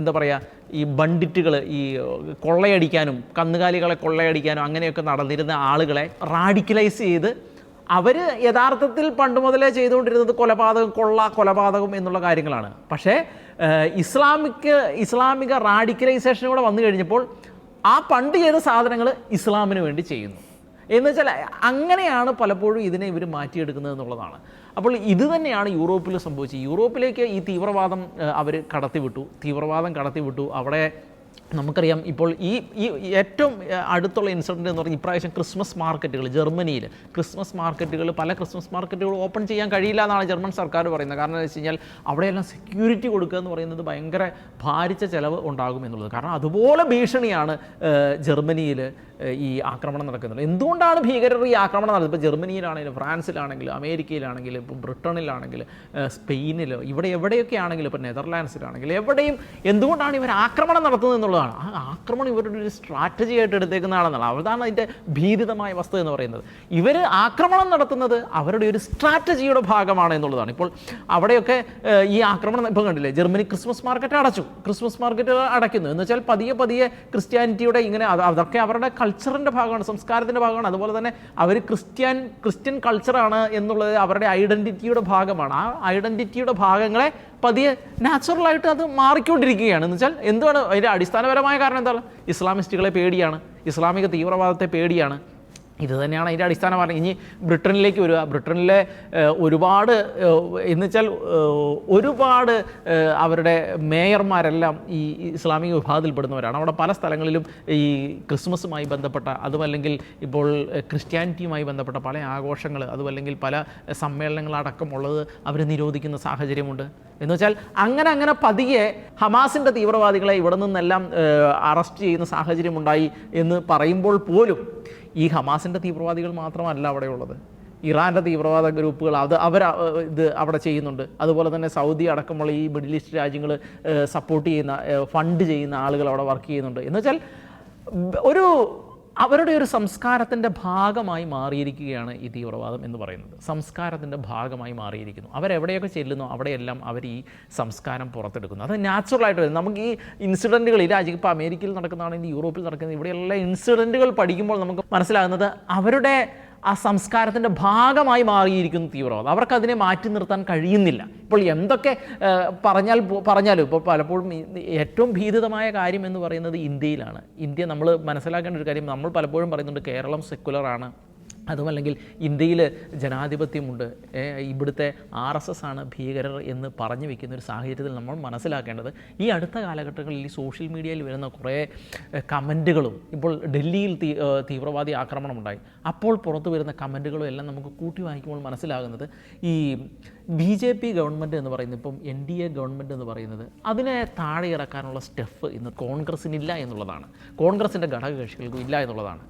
C: എന്താ പറയുക ഈ ബണ്ടിറ്റുകൾ ഈ കൊള്ളയടിക്കാനും കന്നുകാലികളെ കൊള്ളയടിക്കാനും അങ്ങനെയൊക്കെ നടന്നിരുന്ന ആളുകളെ റാഡിക്കലൈസ് ചെയ്ത് അവർ യഥാർത്ഥത്തിൽ പണ്ട് മുതലേ ചെയ്തുകൊണ്ടിരുന്നത് കൊലപാതകം കൊള്ള കൊലപാതകം എന്നുള്ള കാര്യങ്ങളാണ്. പക്ഷേ ഇസ്ലാമിക് ഇസ്ലാമിക റാഡിക്കലൈസേഷനൂടെ വന്നു കഴിഞ്ഞപ്പോൾ ആ പണ്ട് ചെയ്ത സാധനങ്ങൾ ഇസ്ലാമിന് വേണ്ടി ചെയ്യുന്നു. എന്ന് വെച്ചാൽ അങ്ങനെയാണ് പലപ്പോഴും ഇതിനെ ഇവർ മാറ്റിയെടുക്കുന്നത് എന്നുള്ളതാണ്. അപ്പോൾ ഇത് തന്നെയാണ് യൂറോപ്പിൽ സംഭവിച്ചത്. യൂറോപ്പിലേക്ക് ഈ തീവ്രവാദം അവർ കടത്തിവിട്ടു. തീവ്രവാദം കടത്തിവിട്ടു. അവിടെ നമുക്കറിയാം ഇപ്പോൾ ഈ ഈ ഏറ്റവും അടുത്തുള്ള ഇൻസിഡന്റ് എന്ന് പറഞ്ഞാൽ ഇപ്രാവശ്യം ക്രിസ്മസ് മാർക്കറ്റുകൾ ജർമ്മനിയിൽ ക്രിസ്മസ് മാർക്കറ്റുകൾ പല ക്രിസ്മസ് മാർക്കറ്റുകൾ ഓപ്പൺ ചെയ്യാൻ കഴിയില്ല എന്നാണ് ജർമ്മൻ സർക്കാർ പറയുന്നത്. കാരണം എന്ന് വെച്ച് കഴിഞ്ഞാൽ അവിടെയെല്ലാം സെക്യൂരിറ്റി കൊടുക്കുക എന്ന് പറയുന്നത് ഭയങ്കര ഭാരിച്ച ചിലവ് ഉണ്ടാകും എന്നുള്ളത്. കാരണം അതുപോലെ ഭീഷണിയാണ് ജർമ്മനിയിൽ ഈ ആക്രമണം നടക്കുന്നത്. എന്തുകൊണ്ടാണ് ഭീകരർ ഈ ആക്രമണം നടത്തുന്നത് ഇപ്പോൾ ജർമ്മനിയിലാണെങ്കിലും ഫ്രാൻസിലാണെങ്കിലും അമേരിക്കയിലാണെങ്കിലും ഇപ്പോൾ ബ്രിട്ടനിലാണെങ്കിലും സ്പെയിനിലോ ഇവിടെ എവിടെയൊക്കെ ആണെങ്കിലും ഇപ്പോൾ നെതർലാൻഡ്സിലാണെങ്കിലും എവിടെയും എന്തുകൊണ്ടാണ് ഇവർ ആക്രമണം നടത്തുന്നത് എന്നുള്ളതാണ്? ആ ആക്രമണം ഇവരുടെ ഒരു സ്ട്രാറ്റജി ആയിട്ട് എടുത്തേക്കുന്നതാണെന്നുള്ള അതാണ് അതിന്റെ ഭീതിതമായ വസ്തു എന്ന് പറയുന്നത്. ഇവർ ആക്രമണം നടത്തുന്നത് അവരുടെ ഒരു സ്ട്രാറ്റജിയുടെ ഭാഗമാണ് എന്നുള്ളതാണ്. ഇപ്പോൾ അവിടെയൊക്കെ ഈ ആക്രമണം ഇപ്പോൾ കണ്ടില്ലേ? ജർമ്മനി ക്രിസ്മസ് മാർക്കറ്റ് അടച്ചു. ക്രിസ്മസ് മാർക്കറ്റ് അടയ്ക്കുന്നു. എന്ന് വെച്ചാൽ പതിയെ പതിയെ ക്രിസ്ത്യാനിറ്റിയുടെ ഇങ്ങനെ അതൊക്കെ അവരുടെ കൾച്ചറിന്റെ ഭാഗമാണ് സംസ്കാരത്തിന്റെ ഭാഗമാണ്. അതുപോലെ തന്നെ അവർ ക്രിസ്ത്യൻ ക്രിസ്ത്യൻ കൾച്ചറാണ് എന്നുള്ളത് അവരുടെ ഐഡന്റിറ്റിയുടെ ഭാഗമാണ്. ആ ഐഡന്റിറ്റിയുടെ ഭാഗങ്ങളെ പതിയെ നാച്ചുറലായിട്ട് അത് മാറിക്കൊണ്ടിരിക്കുകയാണ്. എന്ന് വെച്ചാൽ എന്തുവാണ് അതിന്റെ അടിസ്ഥാനപരമായ കാരണം എന്താണ്? ഇസ്ലാമിസ്റ്റുകളെ പേടിയാണ്. ഇസ്ലാമിക തീവ്രവാദത്തെ പേടിയാണ്. ഇത് തന്നെയാണ് അതിന്റെ അടിസ്ഥാന കാരണം ഇനി ബ്രിട്ടനിലേക്ക് വരിക. ബ്രിട്ടനിലെ ഒരുപാട് എന്ന് വെച്ചാൽ ഒരുപാട് അവരുടെ മേയർമാരെല്ലാം ഈ ഇസ്ലാമിക വിഭാഗത്തിൽപ്പെടുന്നവരാണ്. അവിടെ പല സ്ഥലങ്ങളിലും ഈ ക്രിസ്മസുമായി ബന്ധപ്പെട്ട അതുമല്ലെങ്കിൽ ഇപ്പോൾ ക്രിസ്ത്യാനിറ്റിയുമായി ബന്ധപ്പെട്ട പല ആഘോഷങ്ങൾ അതുമല്ലെങ്കിൽ പല സമ്മേളനങ്ങളടക്കമുള്ളത് അവർ നിരോധിക്കുന്ന സാഹചര്യമുണ്ട്. എന്ന് വെച്ചാൽ അങ്ങനെ അങ്ങനെ പതിയെ ഹമാസിന്റെ തീവ്രവാദികളെ ഇവിടെ നിന്നെല്ലാം അറസ്റ്റ് ചെയ്യുന്ന സാഹചര്യം ഉണ്ടായി എന്ന് പറയുമ്പോൾ പോലും ഈ ഹമാസിന്റെ തീവ്രവാദികൾ മാത്രമല്ല അവിടെ ഉള്ളത് ഇറാന്റെ തീവ്രവാദ ഗ്രൂപ്പുകൾ അത് അവർ ഇത് അവിടെ ചെയ്യുന്നുണ്ട്. അതുപോലെ തന്നെ സൗദി അടക്കമുള്ള ഈ മിഡിൽ ഈസ്റ്റ് രാജ്യങ്ങൾ സപ്പോർട്ട് ചെയ്യുന്ന ഫണ്ട് ചെയ്യുന്ന ആളുകൾ അവിടെ വർക്ക് ചെയ്യുന്നുണ്ട്. എന്ന് വെച്ചാൽ ഒരു അവരുടെ ഒരു സംസ്കാരത്തിന്റെ ഭാഗമായി മാറിയിരിക്കുകയാണ് ഈ തീവ്രവാദം എന്ന് പറയുന്നത്. സംസ്കാരത്തിന്റെ ഭാഗമായി മാറിയിരിക്കുന്നു. അവരെവിടെയൊക്കെ ചെല്ലുന്നു അവിടെയെല്ലാം അവർ ഈ സംസ്കാരം പുറത്തെടുക്കുന്നു. അത് നാച്ചുറലായിട്ട് വരും നമുക്ക് ഈ ഇൻസിഡന്റുകൾ ഈ രാജ്യം ഇപ്പോൾ അമേരിക്കയിൽ നടക്കുന്നതാണെങ്കിൽ യൂറോപ്പിൽ നടക്കുന്നത് ഇവിടെയുള്ള ഇൻസിഡന്റുകൾ പഠിക്കുമ്പോൾ നമുക്ക് മനസ്സിലാകുന്നത് അവരുടെ ആ സംസ്കാരത്തിന്റെ ഭാഗമായി മാറിയിരിക്കുന്നു തീവ്രവാദം. അവർക്കതിനെ മാറ്റി നിർത്താൻ കഴിയുന്നില്ല. ഇപ്പോൾ എന്തൊക്കെ പറഞ്ഞാൽ പറഞ്ഞാലും ഇപ്പോൾ പലപ്പോഴും ഏറ്റവും ഭീതിതമായ കാര്യം എന്ന് പറയുന്നത് ഇന്ത്യയിലാണ്. ഇന്ത്യ നമ്മൾ മനസ്സിലാക്കേണ്ട ഒരു കാര്യം നമ്മൾ പലപ്പോഴും പറയുന്നുണ്ട് കേരളം സെക്കുലറാണ് അതുമല്ലെങ്കിൽ ഇന്ത്യയിൽ ജനാധിപത്യമുണ്ട്. ഇവിടുത്തെ ആർ എസ് എസ് ആണ് ഭീകരർ എന്ന് പറഞ്ഞു വെക്കുന്ന ഒരു സാഹചര്യത്തിൽ നമ്മൾ മനസ്സിലാക്കേണ്ടത് ഈ അടുത്ത കാലഘട്ടങ്ങളിൽ ഈ സോഷ്യൽ മീഡിയയിൽ വരുന്ന കുറേ കമന്റുകളും ഇപ്പോൾ ഡൽഹിയിൽ തീ തീവ്രവാദി ആക്രമണം ഉണ്ടായി അപ്പോൾ പുറത്തു വരുന്ന കമന്റുകളും എല്ലാം നമുക്ക് കൂട്ടി വായിക്കുമ്പോൾ മനസ്സിലാകുന്നത് ഈ ബി ജെ പി ഗവൺമെന്റ് എന്ന് പറയുന്നത് ഇപ്പം എൻ ഡി എ ഗവൺമെന്റ് എന്ന് പറയുന്നത് അതിനെ താഴെ ഇറക്കാനുള്ള സ്റ്റെഫ് ഇന്ന് കോൺഗ്രസ്സിനില്ല എന്നുള്ളതാണ്. കോൺഗ്രസിന്റെ ഘടകകക്ഷികൾക്കും ഇല്ല എന്നുള്ളതാണ്.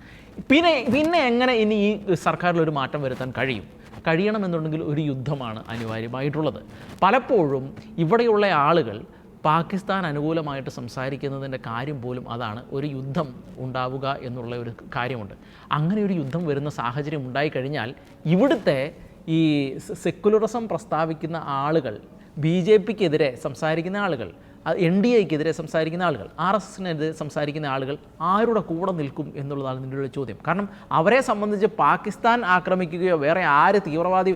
C: പിന്നെ പിന്നെ എങ്ങനെ ഇനി ഈ സർക്കാരിൽ ഒരു മാറ്റം വരുത്താൻ കഴിയും? കഴിയണമെന്നുണ്ടെങ്കിൽ ഒരു യുദ്ധമാണ് അനിവാര്യമായിട്ടുള്ളത്. പലപ്പോഴും ഇവിടെയുള്ള ആളുകൾ പാകിസ്ഥാൻ അനുകൂലമായിട്ട് സംസാരിക്കുന്നതിന്റെ കാര്യം പോലും അതാണ് ഒരു യുദ്ധം ഉണ്ടാവുക എന്നുള്ള ഒരു കാര്യമുണ്ട്. അങ്ങനെ ഒരു യുദ്ധം വരുന്ന സാഹചര്യം ഉണ്ടായിക്കഴിഞ്ഞാൽ ഇവിടുത്തെ ഈ സെക്കുലറിസം പ്രസ്താവിക്കുന്ന ആളുകൾ ബി ജെ പിക്കെതിരെ സംസാരിക്കുന്ന ആളുകൾ എൻ ഡി എക്കെതിരെ സംസാരിക്കുന്ന ആളുകൾ ആർ എസ് എസിനെതിരെ സംസാരിക്കുന്ന ആളുകൾ ആരുടെ കൂടെ നിൽക്കും എന്നുള്ളതാണ് ഇതിന്റെ ഒരു ചോദ്യം. കാരണം അവരെ സംബന്ധിച്ച് പാകിസ്ഥാൻ ആക്രമിക്കുകയോ വേറെ ആര് തീവ്രവാദി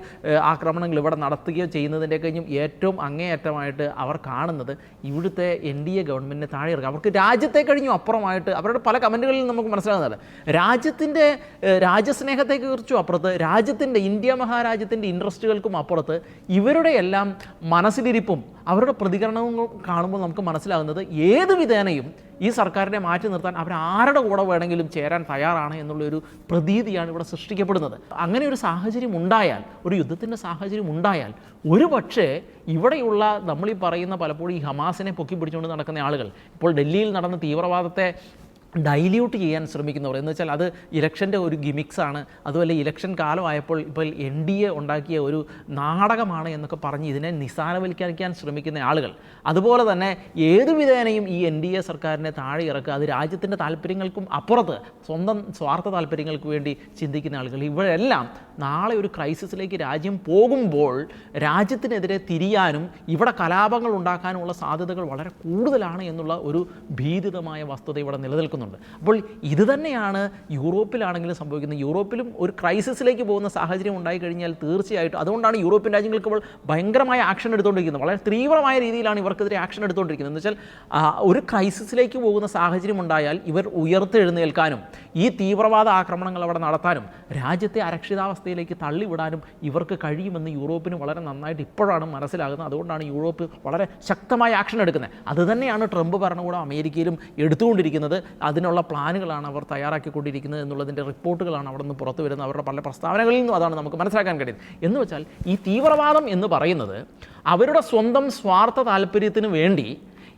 C: ആക്രമണങ്ങൾ ഇവിടെ നടത്തുകയോ ചെയ്യുന്നതിന്റെ കഴിഞ്ഞും ഏറ്റവും അങ്ങേയറ്റമായിട്ട് അവർ കാണുന്നത് ഇവിടുത്തെ എൻ ഡി എ ഗവൺമെന്റിനെ താഴെ ഇറക്കുക അവർക്ക് രാജ്യത്തെ കഴിഞ്ഞും അപ്പുറമായിട്ട് അവരുടെ പല കമന്റുകളിൽ നമുക്ക് മനസ്സിലാകുന്നതാണ്. രാജ്യത്തിന്റെ രാജ്യസ്നേഹത്തെക്കുറിച്ചും അപ്പുറത്ത് രാജ്യത്തിന്റെ ഇന്ത്യ മഹാരാജ്യത്തിന്റെ ഇൻട്രസ്റ്റുകൾക്കും അപ്പുറത്ത് ഇവരുടെ എല്ലാം മനസ്സിലിരിപ്പും അവരുടെ പ്രതികരണവും കാണുമ്പോൾ നമുക്ക് മനസ്സിലാകുന്നത് ഏത് വിധേനയും ഈ സർക്കാരിനെ മാറ്റി നിർത്താൻ അവർ ആരുടെ കൂടെ വേണമെങ്കിലും ചേരാൻ തയ്യാറാണ് എന്നുള്ളൊരു പ്രതീതിയാണ് ഇവിടെ സൃഷ്ടിക്കപ്പെടുന്നത്. അങ്ങനെ ഒരു സാഹചര്യം ഉണ്ടായാൽ ഒരു യുദ്ധത്തിന്റെ സാഹചര്യം ഉണ്ടായാൽ ഒരു പക്ഷേ ഇവിടെയുള്ള നമ്മൾ ഈ പറയുന്ന പലപ്പോഴും ഈ ഹമാസിനെ പൊക്കി പിടിച്ചുകൊണ്ട് നടക്കുന്ന ആളുകൾ ഇപ്പോൾ ഡൽഹിയിൽ നടന്ന തീവ്രവാദത്തെ ഡൈല്യൂട്ട് ചെയ്യാൻ ശ്രമിക്കുന്നവർ. എന്ന് വെച്ചാൽ അത് ഇലക്ഷന്റെ ഒരു ഗിമിക്സാണ് അതുമല്ല ഇലക്ഷൻ കാലമായപ്പോൾ ഇപ്പോൾ എൻ ഡി എ ഉണ്ടാക്കിയ ഒരു നാടകമാണ് എന്നൊക്കെ പറഞ്ഞ് ഇതിനെ നിസ്സാരവൽക്കരിക്കാൻ ശ്രമിക്കുന്ന ആളുകൾ. അതുപോലെ തന്നെ ഏത് വിധേനയും ഈ എൻ ഡി എ സർക്കാരിനെ താഴെ ഇറക്കുക അത് രാജ്യത്തിന്റെ താല്പര്യങ്ങൾക്കും അപ്പുറത്ത് സ്വന്തം സ്വാർത്ഥ താല്പര്യങ്ങൾക്ക് വേണ്ടി ചിന്തിക്കുന്ന ആളുകൾ. ഇവരെല്ലാം നാളെ ഒരു ക്രൈസിസിലേക്ക് രാജ്യം പോകുമ്പോൾ രാജ്യത്തിനെതിരെ തിരിയാനും ഇവിടെ കലാപങ്ങൾ ഉണ്ടാക്കാനുമുള്ള സാധ്യതകൾ വളരെ കൂടുതലാണ് എന്നുള്ള ഒരു ഭീതിതമായ വസ്തുത ഇവിടെ നിലനിൽക്കുന്നുണ്ട്. അപ്പോൾ ഇത് തന്നെയാണ് യൂറോപ്പിലാണെങ്കിലും സംഭവിക്കുന്നത്. യൂറോപ്പിലും ഒരു ക്രൈസിസിലേക്ക് പോകുന്ന സാഹചര്യം ഉണ്ടായി കഴിഞ്ഞാൽ തീർച്ചയായിട്ടും അതുകൊണ്ടാണ് യൂറോപ്യൻ രാജ്യങ്ങൾക്ക് ഇപ്പോൾ ഭയങ്കരമായ ആക്ഷൻ എടുത്തുകൊണ്ടിരിക്കുന്നത്. വളരെ തീവ്രമായ രീതിയിലാണ് ഇവർക്കെതിരെ ആക്ഷൻ എടുത്തുകൊണ്ടിരിക്കുന്നത്. എന്ന് വെച്ചാൽ ഒരു ക്രൈസിസിലേക്ക് പോകുന്ന സാഹചര്യം ഉണ്ടായാൽ ഇവർ ഉയർത്തെഴുന്നേൽക്കാനും ഈ തീവ്രവാദ ആക്രമണങ്ങൾ അവിടെ നടത്താനും രാജ്യത്തെ അരക്ഷിതാവസ്ഥയിലേക്ക് തള്ളിവിടാനും ഇവർക്ക് കഴിയുമെന്ന് യൂറോപ്പിന് വളരെ നന്നായിട്ട് ഇപ്പോഴാണ് മനസ്സിലാകുന്നത്. അതുകൊണ്ടാണ് യൂറോപ്പ് വളരെ ശക്തമായ ആക്ഷൻ എടുക്കുന്നത്. അതുതന്നെയാണ് ട്രംപ് ഭരണകൂടം അമേരിക്കയിലും എടുത്തുകൊണ്ടിരിക്കുന്നത്. അതിനുള്ള പ്ലാനുകളാണ് അവർ തയ്യാറാക്കിക്കൊണ്ടിരിക്കുന്നത് എന്നുള്ളതിന്റെ റിപ്പോർട്ടുകളാണ് അവിടെ നിന്ന് പുറത്തു വരുന്നത്. അവരുടെ പല പ്രസ്താവനകളിൽ നിന്നും അതാണ് നമുക്ക് മനസ്സിലാക്കാൻ കഴിയുന്നത്. എന്ന് വെച്ചാൽ ഈ തീവ്രവാദം എന്ന് പറയുന്നത് അവരുടെ സ്വന്തം സ്വാർത്ഥ താല്പര്യത്തിന് വേണ്ടി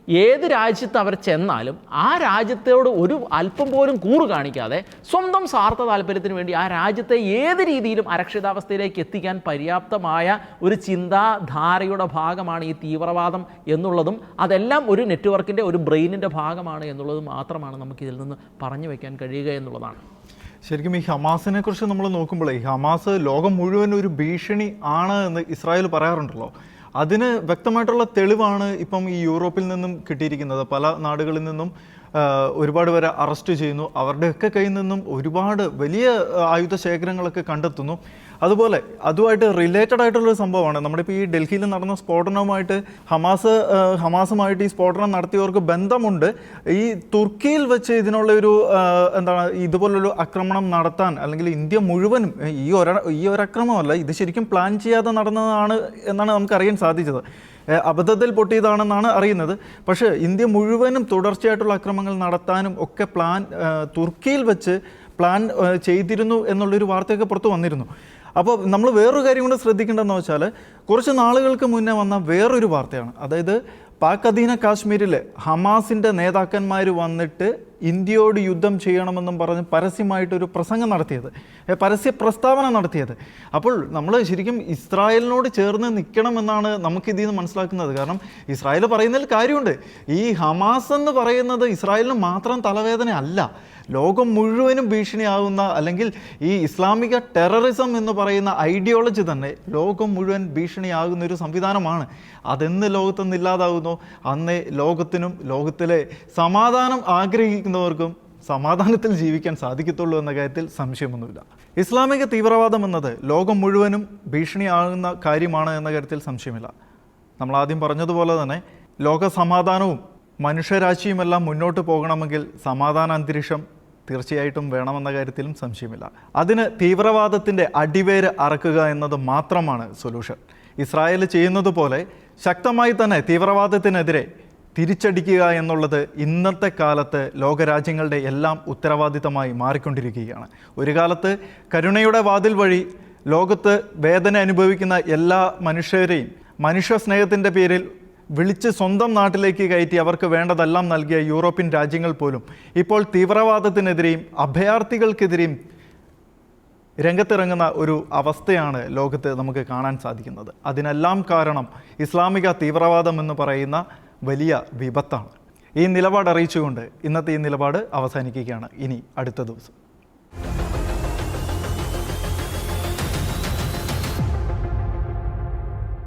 C: ഏത് രാജ്യത്ത് അവർ ചെന്നാലും ആ രാജ്യത്തോട് ഒരു അല്പം പോലും കൂറ് കാണിക്കാതെ സ്വന്തം സ്വാർത്ഥ താല്പര്യത്തിന് വേണ്ടി ആ രാജ്യത്തെ ഏത് രീതിയിലും അരക്ഷിതാവസ്ഥയിലേക്ക് എത്തിക്കാൻ പര്യാപ്തമായ ഒരു ചിന്താധാരയുടെ ഭാഗമാണ് ഈ തീവ്രവാദം എന്നുള്ളതും അതെല്ലാം ഒരു നെറ്റ്വർക്കിന്റെ ഒരു ബ്രെയിനിന്റെ ഭാഗമാണ് എന്നുള്ളത് മാത്രമാണ് നമുക്ക് ഇതിൽ നിന്ന് പറഞ്ഞു വയ്ക്കാൻ കഴിയുക എന്നുള്ളതാണ്.
A: ശരിക്കും ഈ ഹമാസിനെ കുറിച്ച് നമ്മൾ നോക്കുമ്പോൾ ഈ ഹമാസ് ലോകം മുഴുവൻ ഒരു ഭീഷണി ആണ് എന്ന് ഇസ്രായേൽ പറയാറുണ്ടല്ലോ. അതിന് വ്യക്തമായിട്ടുള്ള തെളിവാണ് ഇപ്പം ഈ യൂറോപ്പിൽ നിന്നും കിട്ടിയിരിക്കുന്നത്. പല നാടുകളിൽ നിന്നും ഒരുപാട് പേരെ അറസ്റ്റ് ചെയ്യുന്നു. അവരുടെയൊക്കെ കയ്യിൽ നിന്നും ഒരുപാട് വലിയ ആയുധ ശേഖരങ്ങളൊക്കെ കണ്ടെത്തുന്നു. അതുപോലെ അതുമായിട്ട് റിലേറ്റഡ് ആയിട്ടുള്ളൊരു സംഭവമാണ്. നമ്മുടെ ഇപ്പോൾ ഈ ഡൽഹിയിൽ നടന്ന സ്ഫോടനവുമായിട്ട് ഹമാസ് ഹമാസുമായിട്ട് ഈ സ്ഫോടനം നടത്തിയവർക്ക് ബന്ധമുണ്ട്. ഈ തുർക്കിയിൽ വെച്ച് ഇതിനുള്ള ഒരു എന്താണ് ഇതുപോലൊരു ആക്രമണം നടത്താൻ അല്ലെങ്കിൽ ഇന്ത്യ മുഴുവനും ഈ ഒര ഈ ഒരു ആക്രമണമല്ല ഇത് ശരിക്കും പ്ലാൻ ചെയ്യാതെ നടന്നതാണ് എന്നാണ് നമുക്കറിയാൻ സാധിച്ചത്. അബദ്ധത്തിൽ പൊട്ടിയതാണെന്നാണ് അറിയുന്നത്. പക്ഷേ ഇന്ത്യ മുഴുവനും തുടർച്ചയായിട്ടുള്ള അക്രമങ്ങൾ നടത്താനും ഒക്കെ പ്ലാൻ തുർക്കിയിൽ വെച്ച് പ്ലാൻ ചെയ്തിരുന്നു എന്നുള്ളൊരു വാർത്തയൊക്കെ പുറത്തു വന്നിരുന്നു. അപ്പോൾ നമ്മൾ വേറൊരു കാര്യം കൂടെ ശ്രദ്ധിക്കേണ്ടതെന്ന് വെച്ചാൽ കുറച്ച് നാളുകൾക്ക് മുന്നേ വന്ന വേറൊരു വാർത്തയാണ്. അതായത് പാക് അധീന കാശ്മീരിൽ ഹമാസിന്റെ നേതാക്കന്മാർ വന്നിട്ട് ഇന്ത്യയോട് യുദ്ധം ചെയ്യണമെന്നും പറഞ്ഞ് പരസ്യമായിട്ടൊരു പ്രസംഗം നടത്തിയത്. പരസ്യ പ്രസ്താവന നടത്തിയത്. അപ്പോൾ നമ്മൾ ശരിക്കും ഇസ്രായേലിനോട് ചേർന്ന് നിൽക്കണമെന്നാണ് നമുക്കിതിൽ നിന്ന് മനസ്സിലാക്കുന്നത്. കാരണം ഇസ്രായേൽ പറയുന്നതിൽ കാര്യമുണ്ട്. ഈ ഹമാസ് എന്ന് പറയുന്നത് ഇസ്രായേലിന് മാത്രം തലവേദന അല്ല ലോകം മുഴുവനും ഭീഷണിയാകുന്ന അല്ലെങ്കിൽ ഈ ഇസ്ലാമിക ടെററിസം എന്ന് പറയുന്ന ഐഡിയോളജി തന്നെ ലോകം മുഴുവൻ ഭീഷണിയാകുന്ന ഒരു സംവിധാനമാണ്. അതെന്ന് ലോകത്തുനിന്ന് ഇല്ലാതാകുന്നു അന്നേ ലോകത്തിനും ലോകത്തിലെ സമാധാനം ആഗ്രഹിക്കുന്നവർക്കും സമാധാനത്തിൽ ജീവിക്കാൻ സാധിക്കത്തുള്ളൂ എന്ന കാര്യത്തിൽ സംശയമൊന്നുമില്ല. ഇസ്ലാമിക തീവ്രവാദം എന്നത് ലോകം മുഴുവനും ഭീഷണിയാകുന്ന കാര്യമാണ് എന്ന കാര്യത്തിൽ സംശയമില്ല. നമ്മൾ ആദ്യം പറഞ്ഞതുപോലെ തന്നെ ലോക സമാധാനവും മനുഷ്യരാശിയുമെല്ലാം മുന്നോട്ട് പോകണമെങ്കിൽ സമാധാന അന്തരീക്ഷം തീർച്ചയായിട്ടും വേണമെന്ന കാര്യത്തിലും സംശയമില്ല. അതിന് തീവ്രവാദത്തിന്റെ അടിവേര് അറക്കുക എന്നത് മാത്രമാണ് സൊല്യൂഷൻ ഇസ്രായേൽ ചെയ്യുന്നത് പോലെ ശക്തമായി തന്നെ തീവ്രവാദത്തിനെതിരെ തിരിച്ചടിക്കുക എന്നുള്ളത് ഇന്നത്തെ കാലത്ത് ലോകരാജ്യങ്ങളുടെ എല്ലാം ഉത്തരവാദിത്തമായി മാറിക്കൊണ്ടിരിക്കുകയാണ്. ഒരു കാലത്ത് കരുണയുടെ വാതിൽ വഴി ലോകത്ത് വേദന അനുഭവിക്കുന്ന എല്ലാ മനുഷ്യരെയും മനുഷ്യ സ്നേഹത്തിന്റെ പേരിൽ വിളിച്ച് സ്വന്തം നാട്ടിലേക്ക് കയറ്റി അവർക്ക് വേണ്ടതെല്ലാം നൽകിയ യൂറോപ്യൻ രാജ്യങ്ങൾ പോലും. ഇപ്പോൾ തീവ്രവാദത്തിനെതിരെയും അഭയാർത്ഥികൾക്കെതിരെയും രംഗത്തിറങ്ങുന്ന ഒരു അവസ്ഥയാണ് ലോകത്ത് നമുക്ക് കാണാൻ സാധിക്കുന്നത്. അതിനെല്ലാം കാരണം ഇസ്ലാമിക തീവ്രവാദം എന്ന് പറയുന്ന വലിയ വിപത്താണ്. ഈ നിലപാട് അറിയിച്ചുകൊണ്ട് ഇന്നത്തെ ഈ നിലപാട് അവസാനിക്കുകയാണ്. ഇനി അടുത്ത ദിവസം.